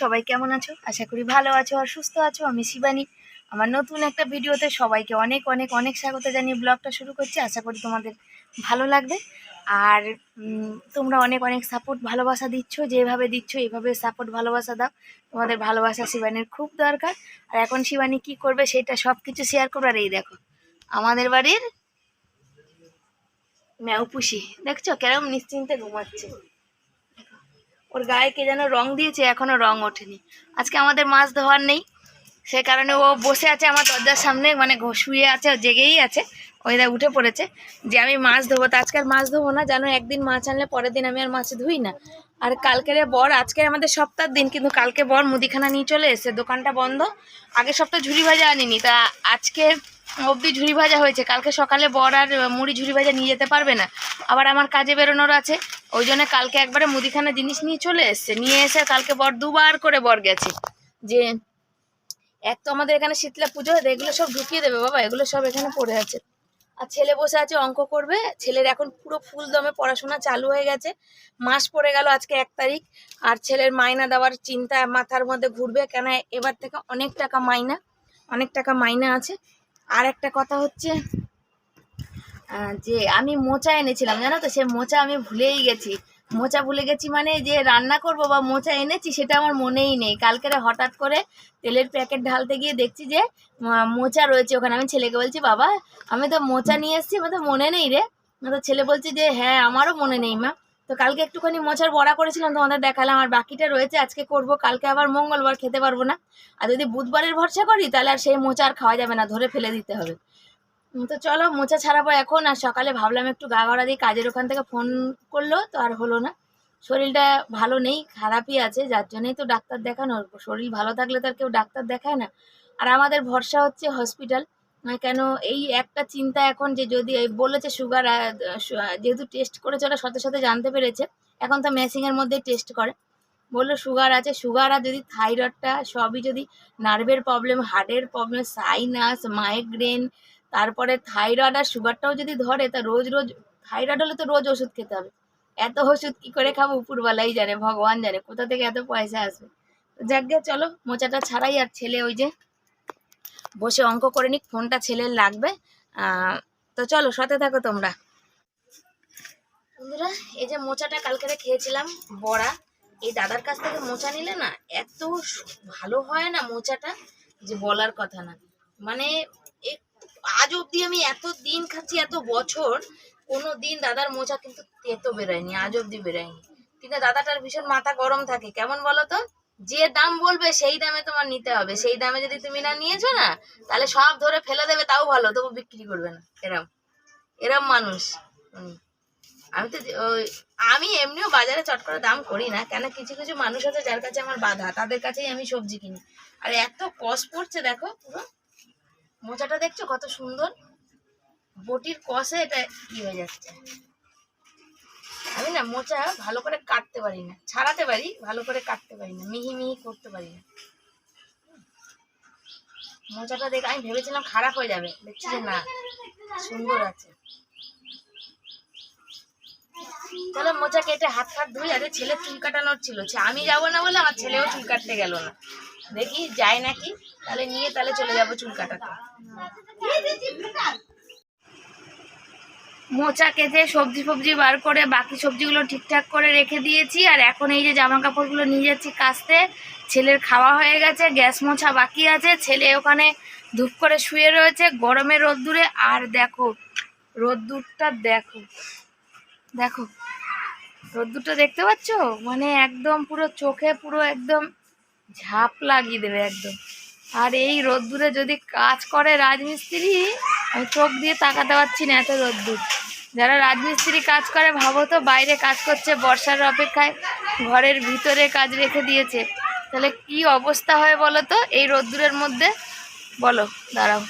সবাই কেমন আছো? আশা করি ভালো আছো আর সুস্থ আছো। আমি শিবানী। আমার নতুন একটা ভিডিওতে সবাইকে অনেক অনেক অনেক স্বাগত জানিয়ে ব্লগটা শুরু করছি। আশা করি তোমাদের ভালো লাগবে। আর তোমরা অনেক অনেক সাপোর্ট ভালোবাসা দিচ্ছ। যেভাবে দিচ্ছ এইভাবে সাপোর্ট ভালোবাসা দাও। তোমাদের ভালোবাসা শিবানীর খুব দরকার। আর এখন শিবানী কি করবে সেটা সব কিছু শেয়ার করবে। আর এই দেখো, আমাদের বাড়ির ম্যাউপুষি দেখছ? কেরম নিশ্চিন্তে ঘুমাচ্ছে। ওর গায়ে কে যেন রং দিয়েছে, এখনও রং ওঠেনি। আজকে আমাদের মাছ ধোয়ার নেই, সে কারণে ও বসে আছে আমার দরজার সামনে মানে শুয়ে আছে জেগেই আছে ওই দা উঠে পড়েছে। যে আমি মাছ ধোবো, তো আজকে আর মাছ ধোবো না, জানো, একদিন মাছ আনলে পরের দিন আমি আর মাছ ধুই না। আর কালকের বর আজকে আমাদের সপ্তাহের দিন, কিন্তু কালকে বর মুদিখানা নিয়ে চলে এসেছে, দোকানটা বন্ধ। আগের সপ্তাহে ঝুড়ি ভাজা আনিনি, তা আজকে অবধি ঝুড়ি ভাজা হয়েছে। কালকে সকালে বর আর মুড়ি ঝুড়ি ভাজা নিয়ে যেতে পারবে না, আবার আমার কাজে বেরোনোর আছে। ওই জন্য কালকে একবারে মুদিখানা জিনিস নিয়ে চলে এসছে। নিয়ে এসে কালকে বর দুবার করে বর গেছে, যে এক তো আমাদের এখানে শীতলা পুজো, এগুলো সব ঢুকিয়ে দেবে বাবা, এগুলো সব এখানে পড়ে আছে। আর ছেলে বসে আছে, অঙ্ক করবে। ছেলের এখন পুরো ফুল দমে পড়াশোনা চালু হয়ে গেছে। মাস পড়ে গেল আজকে এক তারিখ। আর ছেলের মাইনা দেওয়ার চিন্তা মাথার মধ্যে ঘুরবে। কেন এবার থেকে অনেক টাকা মাইনা, অনেক টাকা মাইনা আছে। আর একটা কথা হচ্ছে যে আমি মোচা এনেছিলাম, জানো তো? সে মোচা আমি ভুলেই গেছি। মোচা ভুলে গেছি মানে যে রান্না করব বা মোচা এনেছি সেটা আমার মনেই নেই। কালকেরে হঠাৎ করে তেলের প্যাকেট ঢালতে গিয়ে দেখছি যে মোচা রয়েছে ওখানে। আমি ছেলেকে বলছি, বাবা, আমি তো মোচা নিয়ে এসেছি, আমার তো মনে নেই রে। তো ছেলে বলছে যে হ্যাঁ আমারও মনে নেই, মা। তো কালকে একটুখানি মোচার বড়া করেছিলাম, তোমাদের দেখালাম। আর বাকিটা রয়েছে, আজকে করব, কালকে আবার মঙ্গলবার খেতে পারব না। আর যদি বুধবারের ভরসা করি, তাহলে আর সেই মোচা আর খাওয়া যাবে না, ধরে ফেলে দিতে হবে। তো চলো, মোচা ছাড়াবো এখন। আর সকালে ভাবলাম একটু গা গড়া দিয়ে কাজের ওখান থেকে ফোন করল, তো আর হলো না। শরীরটা ভালো নেই, খারাপই আছে, যার জন্যই তো ডাক্তার দেখানো। শরীর ভালো থাকলে তো আর কেউ ডাক্তার দেখায় না। আর আমাদের ভরসা হচ্ছে হসপিটাল। কেন এই একটা চিন্তা এখন যে যদি বলেছে সুগার যেহেতু টেস্ট করেছে, ওরা সাথে সাথে জানতে পেরেছে। এখন তো মেশিনের মধ্যে টেস্ট করে। বলল সুগার আছে, সুগার আর যদি থাইরয়েডটা সবই যদি নার্ভের প্রবলেম, হার্টের প্রবলেম, সাইনাস, মাইগ্রেন তারপরে থাইরয়েড আর সুগারটাও যদি ধরে, তা রোজ রোজ থাইরয়েড হলে তো রোজ ওষুধ খেতে হবে। এত ওষুধ কি করে খাব? উপরওয়ালাই জানে, ভগবান জানে, কোথা থেকে এত পয়সা আসবে? যাক গে, চলো, মোচাটা ছাড়াই আর ছেলে ওই যে বসে অঙ্ক করে নিক, ফোনটা ছেলের লাগবে। তো চলো, সাথে থাকো তোমরা। বন্ধুরা, এই যে মোচাটা কালকে খেয়েছিলাম, বড়া, এই দাদার কাছ থেকে মোচা নিলে না, এত ভালো হয় না মোচাটা, যে বলার কথা না। মানে আজ অব্দি আমি এত দিন খাচ্ছি, এত বছর, কোনো দিন দাদার মোচা কিন্তু তেতো বেরোয়নি, আজ অব্দি বেরোয়নি। কিন্তু দাদাটার ভীষণ মাথা গরম থাকে, কেমন বলো তো? যে দাম বলবে সেই দামে তোমার নিতে হবে, সেই দামে যদি তুমি না নিয়েছো না, তাহলে সব ধরে ফেলে দেবে, তাও ভালো, তবু বিক্রি করবে না, এরম এরম মানুষ। আমি তো ওই, আমি এমনিও বাজারে চট করে দাম করি না, কেন কিছু কিছু মানুষ আছে যার কাছে আমার বাধা, তাদের কাছেই আমি সবজি কিনি। আর এত কস পড়ছে দেখো পুরো। মোচাটা দেখছ কত সুন্দর? বটির কষে এটা ই হয়ে যাচ্ছে। আমি না মোচা ভালো করে কাটতে পারি না। ছাড়াতে পারি, ভালো করে কাটতে পারি না। মিহি মিহি করতে পারি না। মোচাটা দেখে, আমি ভেবেছিলাম খারাপ হয়ে যাবে। দেখছি যে না, সুন্দর আছে। চলো মোচা কেটে হাত ফাত ধুই আরে ছেলে চুল কাটানোর ছিল। আমি যাব না বলে আমার ছেলেও চুল কাটতে গেল না। দেখি, যায় নাকি? তাহলে নিয়ে তাহলে চলে যাব চুল কাটাতে। মোচা কেটে সবজি ফবজি বার করে বাকি সবজিগুলো ঠিকঠাক করে রেখে দিয়েছি, আর এখন এই যে জামা কাপড়গুলো নিয়ে যাচ্ছি কাচতে, ছেলের খাওয়া হয়ে গেছে, গ্যাস মোছা বাকি আছে, ছেলে ওখানে ধূপ করে শুয়ে রয়েছে, গরমে রোদ্দুরে, আর দেখো, রোদ্দুরটা দেখো দেখো, রোদ্দুরটা দেখতে পাচ্ছ? মানে একদম পুরো চোখে পুরো একদম ঝাপ লাগিয়ে দেবে একদম। আর এই রোদ্দুরে যদি কাজ করে রাজমিস্ত্রি, আমি চোখ দিয়ে তাকাতে পারছি না এত রোদ্দুর। যারা রাজমিস্ত্রি কাজ করে, ভাবো তো বাইরে কাজ করছে, বর্ষার অপেক্ষায় ঘরের ভিতরে কাজ রেখে দিয়েছে। তাহলে কি অবস্থা হয় বলো তো? এই রোদ্দুরের মধ্যে? বলো, দাঁড়াও।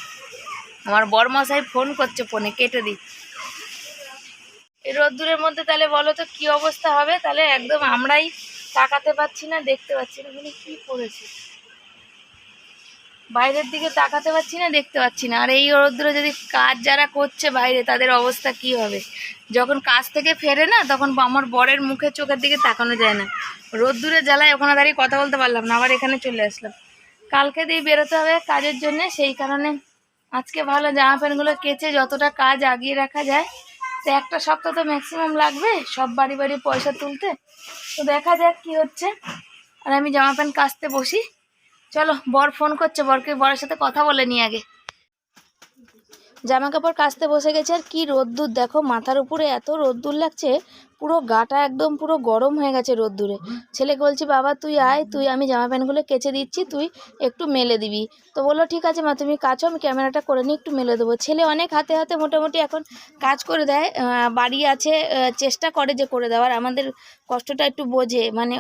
আমার বরমশাই ফোন করছে ফোনে, কেটে দিই। এই রোদ্দুরের মধ্যে তাহলে বলো তো কি অবস্থা হবে? তাহলে একদম আমরাই তাকাতে পাচ্ছি না, দেখতে পাচ্ছি না। মানে কী করেছে? বাইরের দিকে তাকাতে পারছি না, দেখতে পাচ্ছি না। আর এই রোদ্দুরে যদি কাজ যারা করছে বাইরে, তাদের অবস্থা কি হবে? যখন কাজ থেকে ফেরে না, তখন আমার বরের মুখে চোখের দিকে তাকানো যায় না। রোদ্দুরে জ্বালায় ওখানে দাঁড়িয়ে কথা বলতে পারলাম না, আবার এখানে চলে আসলাম। কালকে দিয়ে বেরোতে হবে কাজের জন্য, সেই কারণে আজকে ভালো জামা প্যান্টগুলো কেচে যতটা কাজ আগিয়ে রাখা যায়, তো একটা সপ্তাহ তো ম্যাক্সিমাম লাগবে সব বাড়ি বাড়ি পয়সা তুলতে। তো দেখা যাক কি হচ্ছে। আর আমি জামা প্যান্ট কাচতে বসি। চলো, বর ফোন করছে, বরকে বরের সাথে কথা বলে নি আগে। জামা কাপড় কাচতে বসে গেছে আর কি রোদ্দুর। দেখো, মাথার উপরে এত রোদ্দুর লাগছে, পুরো গাটা একদম পুরো গরম হয়ে গেছে রোদ্দুরে। ছেলেকে বলছি, বাবা, তুই আয়, তুই, আমি জামা প্যান্টগুলো কেচে দিচ্ছি, তুই একটু মেলে দিবি। তো বলল, ঠিক আছে মা, তুমি কাচো, আমি ক্যামেরাটা করে নিয়ে একটু মেলে দেবো। ছেলে অনেক হাতে হাতে মোটামুটি এখন কাজ করে দেয় বাড়ি আছে চেষ্টা করে যে করে দেওয়ার। আমাদের কষ্টটা একটু বোঝে মানে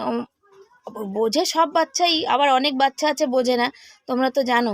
বোঝে সব বাচ্চাই আবার অনেক বাচ্চা আছে বোঝে না তোমরা তো জানো।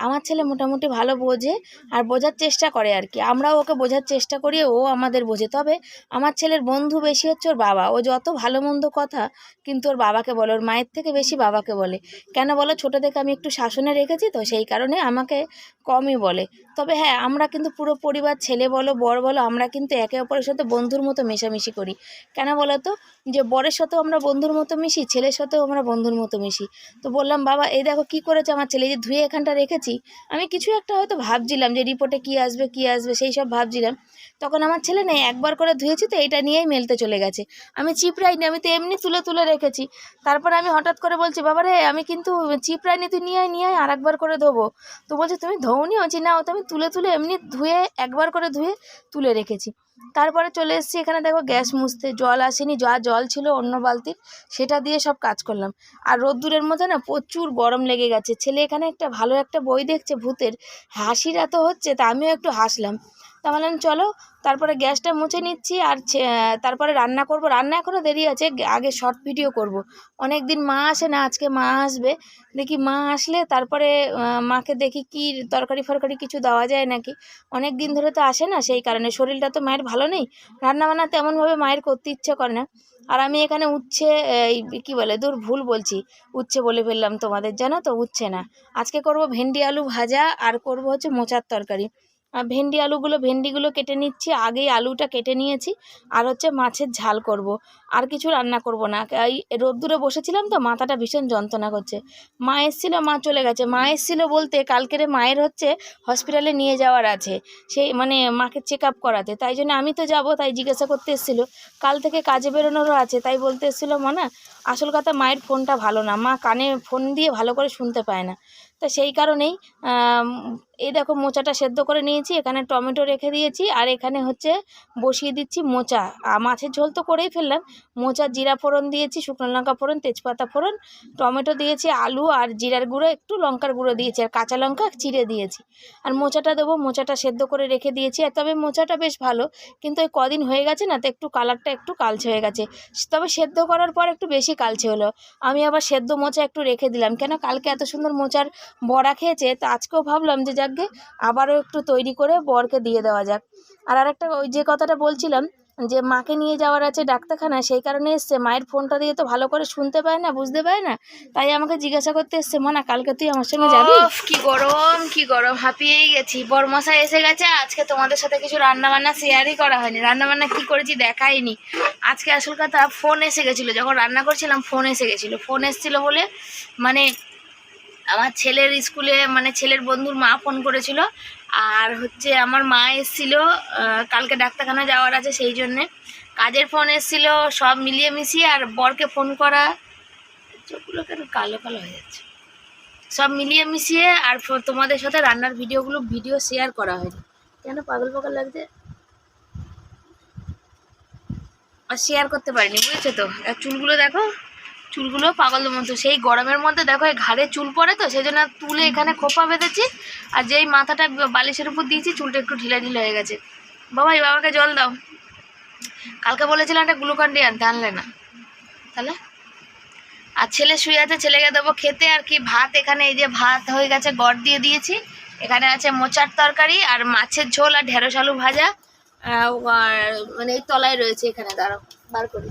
আমার ছেলে মোটামুটি ভালো বোঝে আর বোঝার চেষ্টা করে আর কি। আমরাও ওকে বোঝার চেষ্টা করি, ও আমাদের বোঝে। তবে আমার ছেলের বন্ধু বেশি হচ্ছে ওর বাবা। ও যত ভালো মন্দ কথা কিন্তু ওর বাবাকে বলে, ওর মায়ের থেকে বেশি বাবাকে বলে। কেন বলো? ছোটো থেকে আমি একটু শাসনে রেখেছি তো সেই কারণে আমাকে কমই বলে। তবে হ্যাঁ আমরা কিন্তু পুরো পরিবার ছেলে বলো, বর বলো, আমরা কিন্তু একে অপরের সাথে বন্ধুর মতো মেশামেশি করি। কেন বলো তো? যে বরের সাথেও আমরা বন্ধুর মতো মিশি, ছেলের সাথেও আমরা বন্ধুর মতো মিশি। তো বললাম, বাবা, এই দেখো কি করেছে আমার ছেলে? যে ধুয়ে এখানটা রেখেছি আমি কিছু একটা হয়তো ভাবছিলাম যে রিপোর্টে কি আসবে কি আসবে, সেই সব ভাবছিলাম। তখন আমার ছেলে নেই, একবার করে ধুয়েছি তো, এটা নিয়েই মেলতে চলে গেছে। আমি চিপড়াইনি, আমি তো এমনি তুলে তুলে রেখেছি। তারপর আমি হঠাৎ করে বলছি, বাবা রে, আমি কিন্তু চিপড়াইনি, তুই নিয়ে নিয়ে আর একবার করে ধোবো। তো বলছে, তুমি ধোওনি? বলছি, না, ও তো আমি তুলে তুলে এমনি ধুয়ে, একবার করে ধুয়ে তুলে রেখেছি। তারপরে চলে এসেছি এখানে দেখো গ্যাস মুছতে, জল আসেনি, যা জল ছিল অন্য বালতির, সেটা দিয়ে সব কাজ করলাম। আর রোদ্দুরের মধ্যে না প্রচুর গরম লেগে গেছে। ছেলে এখানে একটা ভালো একটা বই দেখছে ভূতের, হাসির এত হচ্ছে তা আমিও একটু হাসলাম। তা বললাম চলো, তারপরে গ্যাসটা মুছে নিচ্ছি আর তারপরে রান্না করব। রান্না এখনও দেরি আছে আগে শর্ট ভিডিও করব। অনেক দিন মা আসে না, আজকে মা আসবে। দেখি মা আসলে তারপরে মাকে দেখি কি তরকারি ফরকারি কিছু দেওয়া যায় নাকি। অনেক দিন ধরে তো আসে না, সেই কারণে। শরীরটা তো মায়ের ভালো নেই। রান্নাবান্না তেমনভাবে মায়ের করতে ইচ্ছে করে না। আর আমি এখানে উচ্ছে কী বলে, দূর ভুল বলছি। উচ্ছে বলে ফেললাম তোমাদের, জানো তো? উচ্ছে না। আজকে করব ভেন্ডি আলু ভাজা আর করব হচ্ছে মোচার তরকারি। ভেন্ডি আলুগুলো, ভেন্ডিগুলো কেটে নিচ্ছি। আগেই আলুটা কেটে নিয়েছি। আর হচ্ছে মাছের ঝাল করব। আর কিছু রান্না করব না। এই রোদ্দুরে বসেছিলাম তো, মাথাটা ভীষণ যন্ত্রণা করছে। মা এসেছিল, মা চলে গেছে। মা এসেছিল বলতে কালকেরে মায়ের হচ্ছে হসপিটালে নিয়ে যাওয়ার আছে। সেই মানে মাকে চেক আপ করাতে। তাই জন্য আমি তো যাব, তাই জিজ্ঞাসা করতে এসেছিল। কাল থেকে কাজে বেরোনোরও আছে। তাই বলতে এসেছিল মা, না, আসল কথা মায়ের ফোনটা ভালো না। মা কানে ফোন দিয়ে ভালো করে শুনতে পায় না। তো সেই কারণেই এই দেখো মোচাটা সেদ্ধ করে নিয়েছি, এখানে টমেটো রেখে দিয়েছি, আর এখানে হচ্ছে বসিয়ে দিচ্ছি মোচা। মাছের ঝোল তো করেই ফেললাম। মোচা, জিরা ফোড়ন দিয়েছি, শুকনো লঙ্কা ফোড়ন, তেজপাতা ফোড়ন, টমেটো দিয়েছি, আলু আর জিরার গুঁড়ো, একটু লঙ্কার গুঁড়ো দিয়েছি, আর কাঁচা লঙ্কা চিড়ে দিয়েছি। আর মোচাটা দেবো, মোচাটা সেদ্ধ করে রেখে দিয়েছি, আর তবে মোচাটা বেশ ভালো, কিন্তু ওই কদিন হয়ে গেছে না, তো একটু কালারটা একটু কালচে হয়ে গেছে। তবে সেদ্ধ করার পর একটু বেশি কালচে হলো। আমি আবার সেদ্ধ মোচা একটু রেখে দিলাম, কেন কালকে এত সুন্দর মোচার বড়া খেয়েছে, তো আজকেও ভাবলাম যে যাকগে, আবারও একটু তৈরি করে বরকে দিয়ে দেওয়া যাক। আর আরেকটা ওই যে কথাটা বলছিলাম, যে মাকে নিয়ে যাওয়ার আছে ডাক্তারখানা সেই কারণে এসছে। মায়ের ফোনটা দিয়ে তো ভালো করে শুনতে পায় না, বুঝতে পায় না। তাই আমাকে জিজ্ঞাসা করতে এসছে মনা কালকে তুই আমার সঙ্গে যাবি? কি গরম কি গরম, হাঁপিয়েই গেছি। বরমশা এসে গেছে, আজকে তোমাদের সাথে কিছু রান্না বান্না শেয়ারই করা হয়নি। রান্না বান্না কি করেছি দেখাইনি। আজকে আসল কথা, ফোন এসে গেছিল। যখন রান্না করছিলাম, ফোন এসে গেছিল। ফোন এসেছিল বলে মানে আমার ছেলের স্কুলে মানে ছেলের বন্ধুর মা ফোন করেছিল। আর হচ্ছে আমার মা এসেছিল কালকে ডাক্তারখানা যাওয়ার আছে সেই জন্যে। কাজের ফোন এসেছিল, সব মিলিয়ে মিশিয়ে, আর বরকে ফোন করা, চোখগুলো কেন কালো কালো হয়ে যাচ্ছে। সব মিলিয়ে মিশিয়ে, আর তোমাদের সাথে রান্নার ভিডিওগুলো, ভিডিও শেয়ার করা হয়নি। কেন পাগল পাগল লাগছে? আর শেয়ার করতে পারিনি, বুঝেছ তো? আর চুলগুলো দেখো। চুলগুলো পাগল মতো সেই গরমের মধ্যে দেখো এই ঘাড়ে চুল পড়ে তো, সেই জন্য তুলে এখানে খোপা বেঁধেছি আর যেই মাথাটা বালিশের উপর দিয়েছি চুলটা একটু ঢিলা ঢিলা হয়ে গেছে। বাবা, এই বাবাকে জল দাও। কালকে বলেছিলাম একটা গ্লুকন ডি আনতে, আনলে না। তাহলে? আর ছেলে শুয়ে আছে, ছেলেকে দেবো খেতে। আর কি ভাত এখানে, এই যে ভাত হয়ে গেছে, গড় দিয়ে দিয়েছি। এখানে আছে মোচার তরকারি আর মাছের ঝোল আর ঢেঁড়স আলু ভাজা। মানে এই তলায় রয়েছে এখানে, দাঁড়াও, বার করি।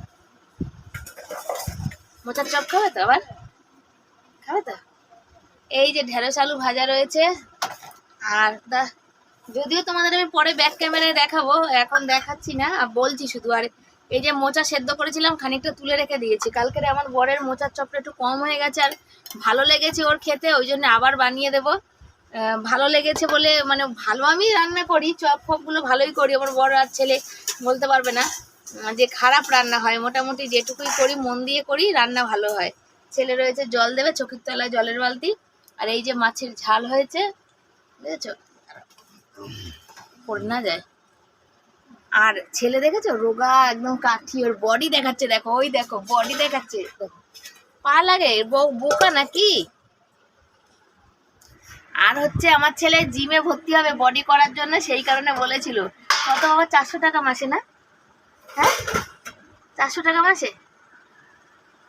মোচার চপ খাবে তো আবার? খাবে তো? এই যে ঢেঁড়স আলু ভাজা রয়েছে, আর দা, যদিও তোমাদের আমি পরে ব্যাক ক্যামেরায় দেখাবো, এখন দেখাচ্ছি না, আর বলছি শুধু, আর এই যে মোচা সেদ্ধ করেছিলাম, খানিকটা তুলে রেখে দিয়েছি। কালকের আমার বরের মোচার চপটা একটু কম হয়ে গেছে, আর ভালো লেগেছে ওর খেতে, ওই জন্য আবার বানিয়ে দেবো। ভালো লেগেছে বলে মানে ভালো আমি রান্না করি চপ ফপগুলো ভালোই করি, আমার বড় আর ছেলে বলতে পারবে না। যে খারাপ রান্না হয়, মোটামুটি যেটুকুই করি, মন দিয়ে করি, রান্না ভালো হয়। ছেলে রয়েছে, জল দেবে, চোখের তলায় জলের বালতি, আর এই যে মাছের ঝাল হয়েছে, বুঝেছ? পড়ে না যায়। আর ছেলে দেখেছ? রোগা একদম কাঠি, ওর বডি দেখাচ্ছে, দেখো, ওই দেখো বডি দেখাচ্ছে পা লাগে বোকা নাকি? আর হচ্ছে আমার ছেলে জিমে ভর্তি হবে বডি করার জন্য, সেই কারণে বলেছিল। কত বাবা? চারশো টাকা মাসে না? হ্যাঁ? চারশো টাকা মাসে?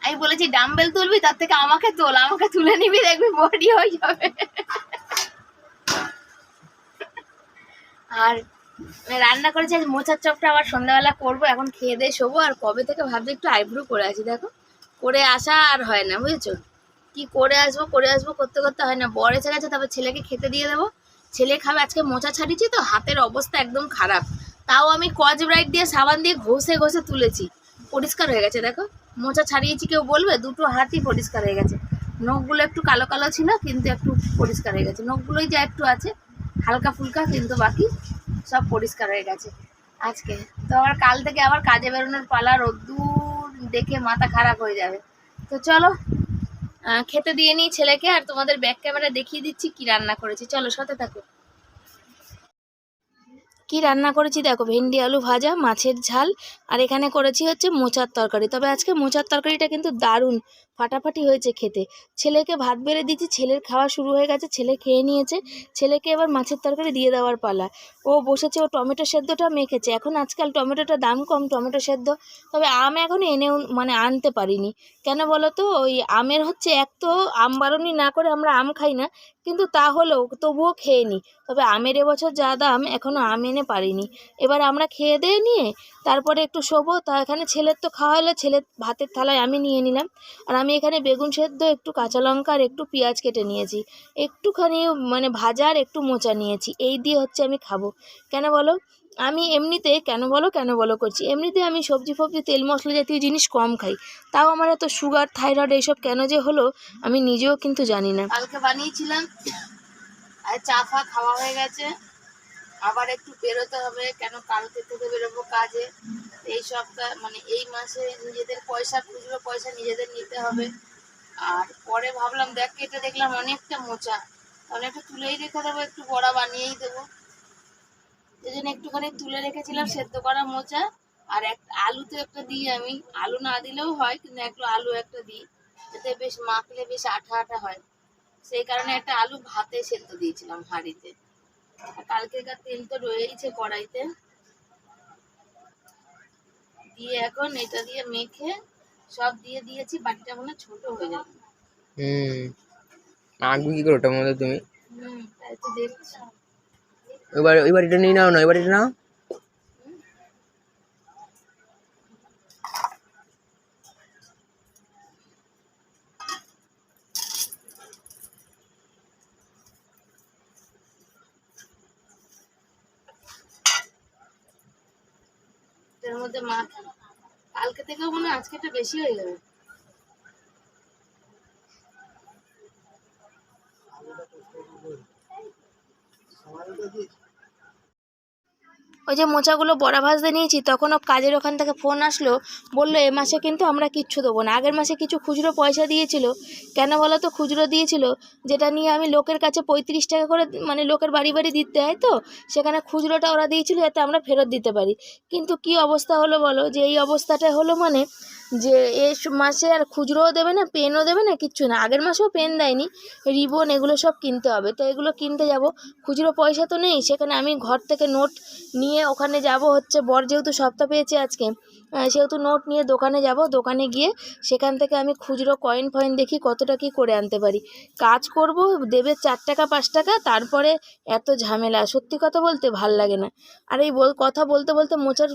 আমি বলেছি ডাম্বেল তুলবি, তার থেকে আমাকে তোল, আমাকে তুলে নিবি, দেখবি বডি হয়ে যাবে। আর রান্না করেছি, আজ মোচার চপটা আবার সন্ধ্যাবেলা করব, এখন খেয়ে দিয়ে শোবো, আর কবে থেকে ভাবছি একটু আইব্রো করে আছি, দেখো। করে আসা আর হয় না, বুঝেছ? কি করে আসব করে আসব, করতে করতে হয় না। বর এসে গেছে, তারপর ছেলেকে খেতে দিয়ে দেবো। ছেলে খাবে, আজকে মোচা ছাড়িয়েছি তো, হাতের অবস্থা একদম খারাপ। তাও আমি কচ ব্রাইট দিয়ে সাবান দিয়ে ঘষে ঘষে তুলেছি। পরিষ্কার হয়ে গেছে, দেখো। মোচা ছাড়িয়েছি, কেউ বলবে, দুটো হাতই পরিষ্কার হয়ে গেছে। নখগুলো একটু কালো কালো ছিল, কিন্তু একটু পরিষ্কার হয়ে গেছে। নখগুলোই যা একটু আছে, হালকা ফুলকা, কিন্তু বাকি সব পরিষ্কার হয়ে গেছে আজকে। তো আবার কাল থেকে আবার কাজে বেরোনোর পালা, রোদ্দুর দেখে মাথা খারাপ হয়ে যাবে। তো চলো খেতে দিয়ে নিই ছেলেকে, আর তোমাদের ব্যাক ক্যামেরা দেখিয়ে দিচ্ছি কি রান্না করেছি। চলো, সাথে থাকো। কি রান্না করেছি দেখো, ভেন্ডি, আলু ভাজা, মাছের ঝাল, আর এখানে করেছি হচ্ছে মোচার তরকারি। তবে আজকে মোচার তরকারিটা কিন্তু দারুণ ফাটাফাটি হয়েছে খেতে। ছেলেকে ভাত বেড়ে দিচ্ছি ছেলের খাওয়া শুরু হয়ে গেছে, ছেলে খেয়ে নিয়েছে। ছেলেকে এবার মাছের তরকারি দিয়ে দেওয়ার পালা। ও বসেছে, ও টমেটো সেদ্ধটা মেখেছে। এখন আজকাল টমেটোটা দাম কম, টমেটো সেদ্ধ। তবে আম এখন এনেও মানে আনতে পারিনি। কেন বলো তো ওই আমের হচ্ছে এক তো আম বারণি না করে আমরা আম খাই না, কিন্তু তা হলেও তবুও খেয়ে নিই তবে আমের এবছর যা দাম এখনও আম এনে পারিনি। এবার আমরা খেয়ে দিয়ে নিয়ে তারপরে একটু শোবো। তা এখানে ছেলের তো খাওয়া হলো, ছেলের ভাতের থালায় আমি নিয়ে নিলাম। আর আমি এখানে বেগুন সেদ্ধ, একটু কাঁচা লঙ্কা আর একটু পেঁয়াজ কেটে নিয়েছি। একটুখানি মানে ভাজা আর একটু মোচা নিয়েছি। এই দিয়ে হচ্ছে আমি খাব। কেন বলো? আমি এমনিতে, কেন বলো কেন বলো করছি। এমনিতে আমি সবজি ফবজি, তেল মশলা জাতীয় জিনিস কম খাই। তাও আমার এত সুগার থাইরয়েড এইসব কেন যে হলো, আমি নিজেও কিন্তু জানি না। কালকে বানিয়েছিলাম। আর চা ফা খাওয়া হয়ে গেছে। আবার একটু বেরোতে হবে, কেন কালকে থেকে বেরোবো কাজে? এই সপ্তাহ মানে এই মাসে নিজেদের পয়সা খুচরো পয়সা নিজেদের নিতে হবে। আর পরে ভাবলাম, দেখ, কেটে দেখলাম অনেকটা মোচা। তাহলে একটু তুলেই রেখে দেবো, একটু বড়া বানিয়েই দেবো। এই জন্য একটুখানি তুলে রেখেছিলাম সেদ্ধ করা মোচা। আর এক, আলু তো একটা দিই আমি। আলু না দিলেও হয়, কিন্তু একটু আলু একটা দিই। এতে বেশ মাখলে বেশ আঠা আঠা হয়। সেই কারণে একটা আলু ভাতে সেদ্ধ দিয়েছিলাম হাঁড়িতে। কালকেকার তেল তো রয়েইছে কড়াইতে। দিয়ে এখন এটা দিয়ে মেখে সব দিয়ে দিয়েছি বাটিটা মনে ছোট হয়ে যাবে হুম। আঁকবি কি করে ওটার মধ্যে তুমি? হুম তাই তো দেখছি। এবার এবার এটা নিয়ে নাও না ওই এটা নাও। মধ্যে মা কালকে থেকেও মনে আজকে একটু বেশি হয়ে যাবে। ওই যে মোচাগুলো বড়া ভাজতে নিয়েছি তখন ও কাজের ওখান থেকে ফোন আসলো, বলল, এ মাসে কিন্তু আমরা কিচ্ছু দেবো না। আগের মাসে কিছু খুচরো পয়সা দিয়েছিল। কেন বলো তো, খুচরো দিয়েছিল, যেটা নিয়ে আমি লোকের কাছে পঁয়ত্রিশ টাকা করে মানে লোকের বাড়ি বাড়ি দিতে হয় তো, সেখানে খুচরোটা ওরা দিয়েছিল, যাতে আমরা ফেরত দিতে পারি। কিন্তু কি অবস্থা হলো বলো? যে এই অবস্থাটা হলো মানে যে এ মাসে আর খুচরোও দেবে না, পেনও দেবে না, কিচ্ছু না। আগের মাসেও পেন দেয়নি, রিবন এগুলো সব কিনতে হবে। তো এগুলো কিনতে যাব। খুচরো পয়সা তো নেই, সেখানে আমি ঘর থেকে নোট নিয়ে ওখানে যাব হচ্ছে, বর যেহেতু সপ্তাহ পেয়েছে আজকে সেহেতু নোট নিয়ে দোকানে যাব। দোকানে গিয়ে সেখান থেকে আমি খুচরো কয়েন ফয়েন দেখি কতটা কি করে আনতে পারি। কাজ করব, দেবে চার টাকা, পাঁচ টাকা, তারপরে এত ঝামেলা। সত্যি কথা বলতে ভালো লাগে না। আর এই কথা বলতে বলতে মোচার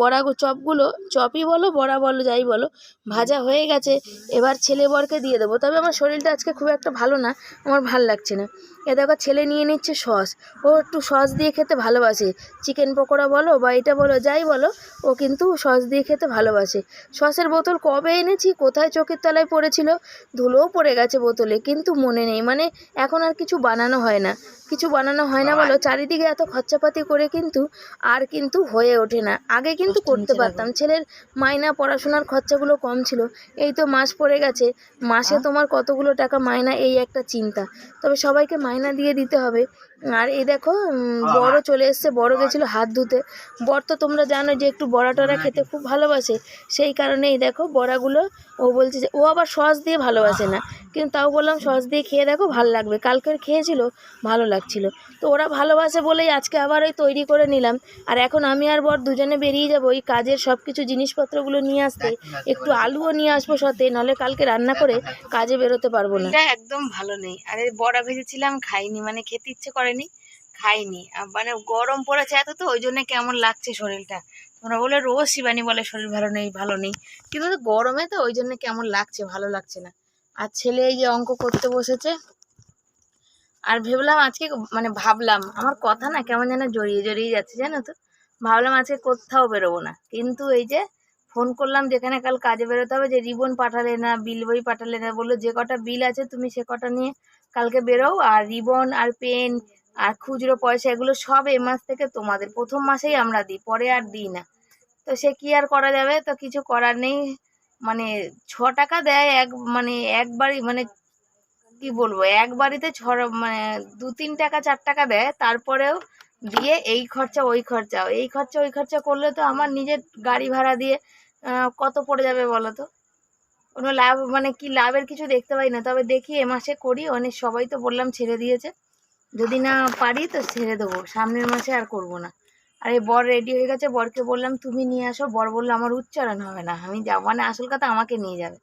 বড়া চপগুলো, চপই বলো, বড়া বলো, যাই বলো? ভাজা হয়ে গেছে, এবার ছেলে বরকে দিয়ে দেবো। তবে আমার শরীরটা আজকে খুব একটা ভালো না, আমার ভালো লাগছে না। এ দেখো ছেলে নিয়ে নিচ্ছে সস। ও একটু সস দিয়ে খেতে ভালোবাসে। চিকেন পকোড়া বলো বা এটা বলো যাই বলো ও কিন্তু সস দিয়ে খেতে ভালোবাসে। সসের বোতল কবে এনেছি? কোথায় চোখের তলায় পড়েছিল? ধুলোও পড়ে গেছে বোতলে কিন্তু মনে নেই। মানে এখন আর কিছু বানানো হয় না। কিছু বানানো হয় না বলো চারিদিকে এত খরচাপাতি করে কিন্তু আর কিন্তু হয়ে ওঠে না। আগে কিন্তু করতে পারতাম। ছেলের মাইনা পড়াশোনার খরচাগুলো কম ছিল। এই তো মাস পড়ে গেছে। মাসে তোমার কতগুলো টাকা মাইনা এই একটা চিন্তা। তবে সবাইকে মাইনা দিয়ে দিতে হবে। আর এই দেখো বড় চলে এসছে বড় গেছিল হাত ধুতে। বর তো তোমরা জানো যে একটু বড়া টড়া খেতে খুব ভালোবাসে। সেই কারণে এই দেখো বড়াগুলো ও বলছে যে ও আবার সস দিয়ে ভালোবাসে না। কিন্তু তাও বললাম সস দিয়ে খেয়ে দেখো ভালো লাগবে। কালকের খেয়েছিল ভালো লাগছিল। তো ওরা ভালোবাসে বলেই আজকে আবার ওই তৈরি করে নিলাম। আর এখন আমি আর বর দুজনে বেরিয়ে যাব ওই কাজের সব কিছু জিনিসপত্রগুলো নিয়ে আসতে। একটু আলুও নিয়ে আসব সাথে নাহলে কালকে রান্না করে কাজে বেরোতে পারব না। একদম ভালো নেই। আরে বড়া ভেজেছিলাম খাইনি। মানে খেতে ইচ্ছে করেনি, খাইনি। মানে গরম পড়েছে এত তো, ওই জন্য কেমন লাগছে শরীরটা। তোমরা বলে রোজ শিবানী বলে শরীর ভালো নেই ভালো নেই। কিন্তু গরমে তো ওই জন্য কেমন লাগছে, ভালো লাগছে না। আর ছেলে এই যে অঙ্ক করতে বসেছে, আর ভেবলাম আজকে মানে ভাবলাম, আমার কথা না কেমন যেন জড়িয়ে জড়িয়ে যাচ্ছে, জানো তো? ভাবলাম আজকে কোথাও বেরোবো না। কিন্তু এই যে ফোন করলাম, যেখানে কাল কাজে বেরোতে হবে, যে রিবন পাঠালে না বিল বই পাঠালে না, বলল যে কটা বিল আছে তুমি সে কটা নিয়ে কালকে বেরোও, আর রিবন, আর পেন আর খুচরো পয়সা এগুলো সব এ মাস থেকে তোমাদের প্রথম মাসেই আমরা দিই, পরে আর দিই না। তো সে কি আর করা যাবে? তো কিছু করার নেই। মানে ছ টাকা দেয় এক মানে একবারই মানে কি বলব, এক বাড়িতে ছ মানে দু, তিন টাকা, চার টাকা দেয়। তারপরেও দিয়ে এই খরচা, ওই খরচা, এই খরচা, ওই খরচা করলে তো আমার নিজের গাড়ি ভাড়া দিয়ে কত পড়ে যাবে বলো তো? কোনো লাভ মানে কি লাভের কিছু দেখতে পাই না। তবে দেখি এ মাসে করি, অনেক সবাই তো বললাম ছেড়ে দিয়েছে। যদি না পারি তো ছেড়ে দেবো। সামনের মাসে আর করব না। আর এই বর রেডি হয়ে গেছে, বরকে বললাম, তুমি নিয়ে আসো। বর বলল, আমার উচ্চারণ হবে না। আমি যাব। মানে আসল কথা আমাকে নিয়ে যাবে।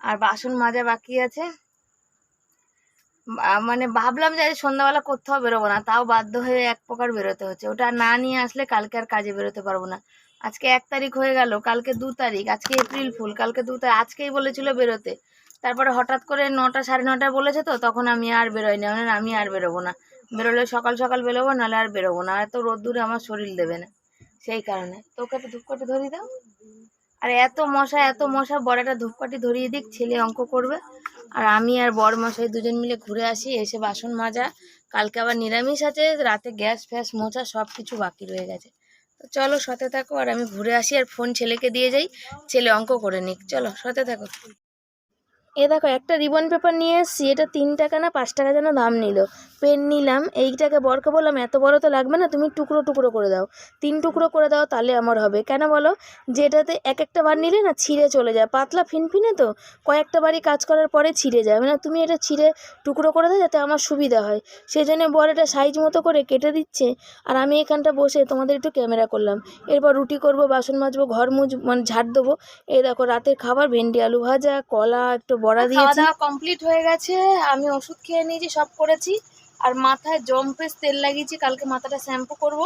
আর বাসন মাজা বাকি আছে। মানে ভাবলাম যে সন্ধ্যাবেলা কোথাও বেরোবো না, তাও বাধ্য হয়ে এক প্রকার বেরোতে হচ্ছে। ওটা না নিয়ে আসলে কালকে আর কাজে বেরোতে পারব না। আজকে এক তারিখ হয়ে গেল, কালকে দু তারিখ, আজকে এপ্রিল ফুল, কালকে দু তারিখ, আজকেই বলেছিল বেরোতে। তারপরে হঠাৎ করে নটা সাড়ে নটায় বলেছে তো তখন আমি আর বেরোইনি। আমি বললাম, আমি আর বেরোবো না। বেরোলে সকাল সকাল বেরোবো নাহলে আর বেরোবো না। এত রোদ্দুরে আমার শরীর দেবে না। সেই কারণে। তোকে একটা ধূপকাঠি ধরিয়ে দাও। আর এত মশা এত মশা বড়টা ধূপকাঠি ধরিয়ে দিক ছেলে অঙ্ক করবে। আর আমি আর বর মশাই দুজন মিলে ঘুরে আসি এসে বাসন মাজা। কালকে আবার নিরামিষ আছে রাতে গ্যাস ফ্যাস মোছা সব কিছু বাকি রয়ে গেছে। তো চলো সতে থাকো। আর আমি ঘুরে আসি আর ফোন ছেলেকে দিয়ে যাই। ছেলে অঙ্ক করে নিক। চলো সতে থাকো। এ দেখো, একটা রিবন পেপার নিয়ে এসেছি, এটা তিন টাকা না পাঁচ টাকা যেন দাম নিল। পেন নিলাম, এইটাকে বরকে বললাম, এত বড় তো লাগবে না, তুমি টুকরো টুকরো করে দাও। তিন টুকরো করে দাও, তাহলে আমার হবে। কেন বলো? যেটাতে এক একটা বার নিলে না ছিঁড়ে চলে যায়, পাতলা ফিনফিনে তো। কয়েকটা বাড়ি কাজ করার পরে ছিঁড়ে যায়। মানে তুমি এটা ছিঁড়ে টুকরো করে দাও, যাতে আমার সুবিধা হয়। সেই জন্য বর এটা সাইজ মতো করে কেটে দিচ্ছে, আর আমি এখানটা বসে তোমাদের একটু ক্যামেরা করলাম। এরপর রুটি করব, বাসন মাজবো, ঘর মুজ মানে ঝাড় দেবো। এই দেখো, রাতের খাবার, ভেন্ডি, আলু ভাজা, কলা, একটু বড়া দিয়েছি। দাওয়া কমপ্লিট হয়ে গেছে আমি ওষুধ খেয়ে নিয়েছি সব করেছি। আর মাথায় জম্পেস তেল লাগিয়েছি কালকে মাথাটা শ্যাম্পু করব।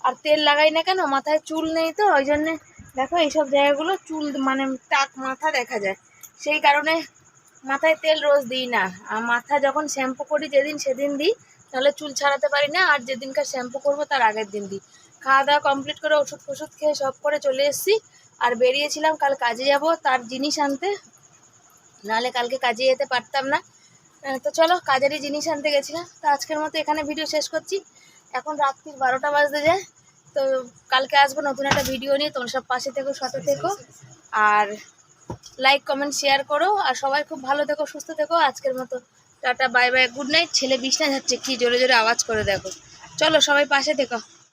আর তেল লাগাই না কেন মাথায় চুল নেই তো ওই জন্যে দেখো এইসব জায়গাগুলো চুল মানে টাক মাথা দেখা যায়। সেই কারণে মাথায় তেল রোজ দিই না। আর মাথা যখন শ্যাম্পু করি যেদিন সেদিন দিই তাহলে চুল ছাড়াতে পারি না। আর যেদিনকার শ্যাম্পু করব তার আগের দিন দিই। খাওয়া দাওয়া কমপ্লিট করে ওষুধ ফষুধ খেয়ে সব করে চলে এসেছি। আর বেরিয়েছিলাম কাল কাজে যাব তার জিনিস আনতে। নাহলে কালকে কাজে যেতে পারতাম না। তো চলো, কাজেরই জিনিস আনতে গেছিলাম। তো আজকের মতো এখানে ভিডিও শেষ করছি। এখন রাত্রির বারোটা বাজতে যায়। তো কালকে আসব নতুন একটা ভিডিও নিয়ে। তোমরা সব পাশে থেকো, সাথে থেকো। আর লাইক কমেন্ট শেয়ার করো। আর সবাই খুব ভালো থেকো, সুস্থ থেকো। আজকের মতো tata bye bye good night ছেলে বিছনা যাচ্ছে, কি জোরে জোরে আওয়াজ করে দেখো। চলো, সবাই পাশে থেকো।